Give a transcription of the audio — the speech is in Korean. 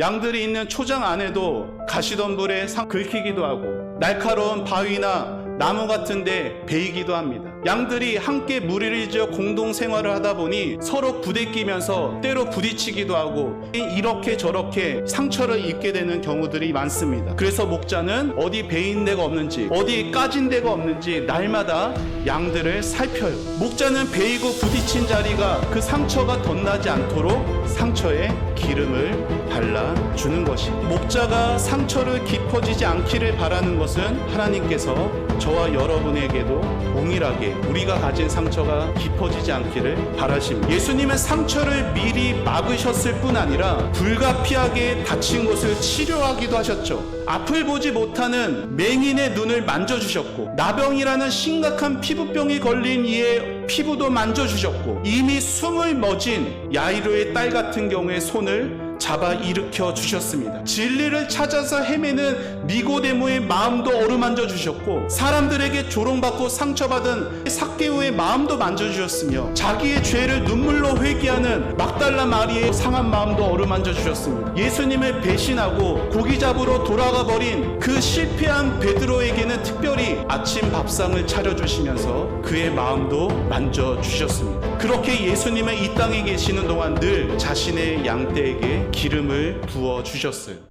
양들이 있는 초장 안에도 가시덤 불에 상- 긁히기도 하고 날카로운 바위나 나무 같은 데 베이기도 합니다. 양들이 함께 무리를 지어 공동 생활을 하다 보니 서로 부대끼면서 때로 부딪히기도 하고 이렇게 저렇게 상처를 입게 되는 경우들이 많습니다. 그래서 목자는 어디 베인 데가 없는지 어디 까진 데가 없는지 날마다 양들을 살펴요. 목자는 베이고 부딪힌 자리가 그 상처가 덧나지 않도록 상처에 기름을 발라주는 것입니다. 목자가 상처를 깊어지지 않기를 바라는 것은 하나님께서 저와 여러분에게도 동일하게 우리가 가진 상처가 깊어지지 않기를 바라십니다. 예수님은 상처를 미리 막으셨을 뿐 아니라 불가피하게 다친 곳을 치료하기도 하셨죠. 앞을 보지 못하는 맹인의 눈을 만져주셨고 나병이라는 심각한 피부병이 걸린 이의 피부도 만져주셨고 이미 숨을 멎은 야이로의 딸 같은 경우에 손을 잡아 일으켜 주셨습니다. 진리를 찾아서 헤매는 니고데모의 마음도 어루만져 주셨고 사람들에게 조롱받고 상처받은 삭개오의 마음도 만져 주셨으며 자기의 죄를 눈물로 회개 하는 막달라 마리의 상한 마음도 어루만져 주셨습니다. 예수님을 배신하고 고기 잡으러 돌아가 버린 그 실패한 베드로에게는 특별히 아침 밥상을 차려 주시면서 그의 마음도 만져 주셨습니다. 그렇게 예수님은 이 땅에 계시는 동안 늘 자신의 양떼에게 기름을 부어 주셨어요.